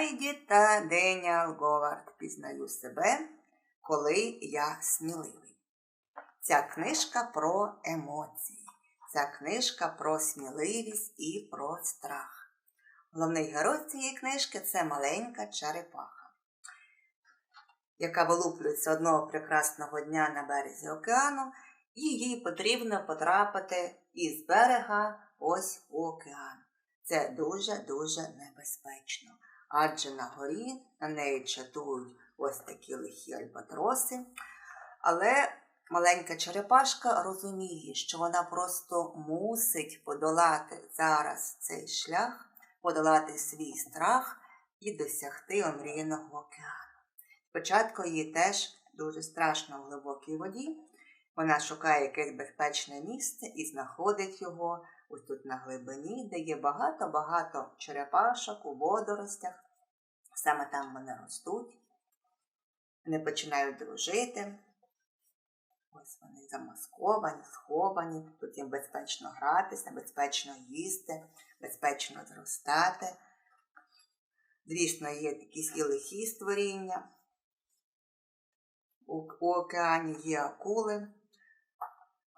Гайді та Деніал Говард пізнаю себе, коли я сміливий. Ця книжка про емоції, ця книжка про сміливість і про страх. Головний герой цієї книжки це маленька черепаха, яка вилуплюється одного прекрасного дня на березі океану, і їй потрібно потрапити із берега ось у океан. Це дуже-дуже небезпечно, адже на горі на неї чатують ось такі лихі альбатроси. Але маленька черепашка розуміє, що вона просто мусить подолати зараз цей шлях, подолати свій страх і досягти омріяного океану. Спочатку їй теж дуже страшно в глибокій воді. Вона шукає якесь безпечне місце і знаходить його ось тут на глибині, де є багато-багато черепашок у водоростях. Саме там вони ростуть, вони починають дружити. Ось вони замасковані, сховані, тут їм безпечно гратися, безпечно їсти, безпечно зростати. Звісно, є якісь і лихі створіння. У, у океані є акули.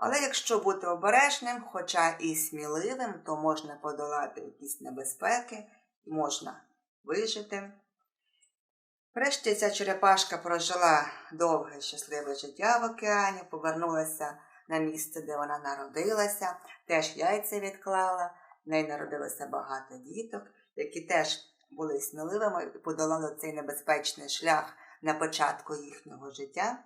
Але якщо бути обережним, хоча і сміливим, то можна подолати якісь небезпеки, можна вижити. Врешті ця черепашка прожила довге щасливе життя в океані, повернулася на місце, де вона народилася, теж яйця відклала, в неї народилося багато діток, які теж були сміливими і подолали цей небезпечний шлях на початку їхнього життя.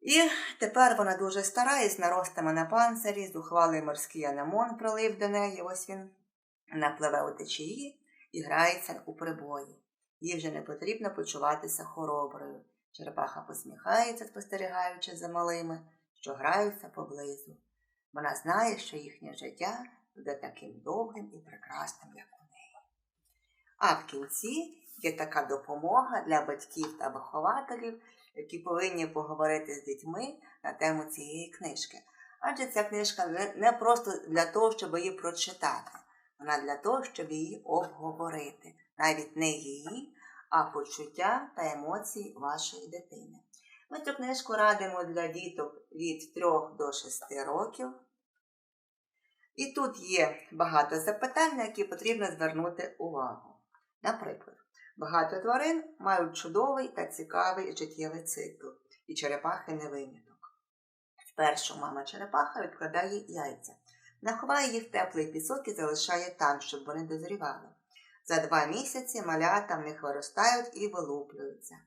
І тепер вона дуже стара із наростами на панцирі, зухвалий морський анемон пролив до неї, ось він напливе у течії і грається у прибої. Їй вже не потрібно почуватися хороброю. Черепаха посміхається, спостерігаючи за малими, що граються поблизу. Вона знає, що їхнє життя буде таким довгим і прекрасним, як у неї. А в кінці є така допомога для батьків та вихователів, які повинні поговорити з дітьми на тему цієї книжки. Адже ця книжка не просто для того, щоб її прочитати, вона для того, щоб її обговорити. Навіть не її, а почуття та емоції вашої дитини. Ми цю книжку радимо для діток від 3 до 6 років. І тут є багато запитань, на які потрібно звернути увагу. Наприклад, багато тварин мають чудовий та цікавий життєвий цикл, і черепахи не виняток. Спершу мама черепаха відкладає яйця, наховає їх в теплий пісок і залишає там, щоб вони дозрівали. За два місяці малята в них виростають і вилуплюються.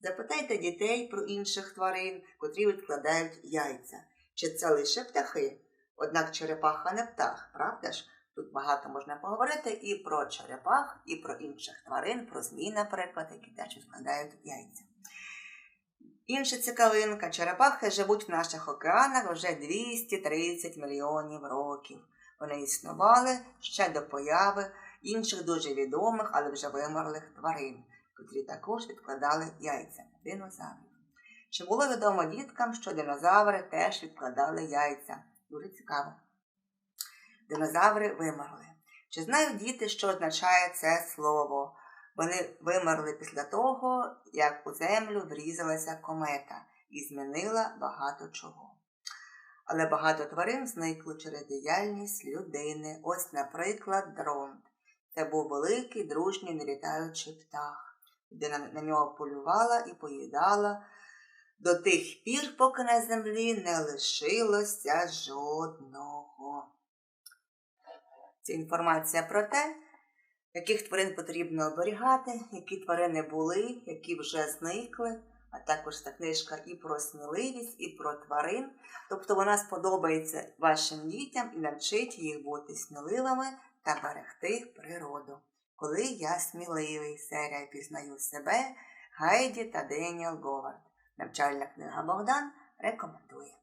Запитайте дітей про інших тварин, котрі відкладають яйця. Чи це лише птахи? Однак черепаха не птах, правда ж? Тут багато можна поговорити і про черепах, і про інших тварин, про змій, наприклад, які теж відкладають яйця. Інша цікавинка, черепахи живуть в наших океанах вже 230 мільйонів років. Вони існували ще до появи інших дуже відомих, але вже вимерлих тварин, котрі також відкладали яйця динозаврів. Чи було відомо діткам, що динозаври теж відкладали яйця? Дуже цікаво. Динозаври вимерли. Чи знають діти, що означає це слово? Вони вимерли після того, як у землю врізалася комета і змінила багато чого. Але багато тварин зникли через діяльність людини. Ось, наприклад, дронт. Це був великий, дружній нелітаючий птах. Людина на нього полювала і поїдала до тих пір, поки на землі не лишилося жодного. Це інформація про те, яких тварин потрібно оберігати, які тварини були, які вже зникли, а також та книжка і про сміливість, і про тварин. Тобто вона сподобається вашим дітям і навчить їх бути сміливими та берегти природу. Коли я сміливий, серія пізнаю себе, Гайді та Деніел Говард. Навчальна книга Богдан рекомендує.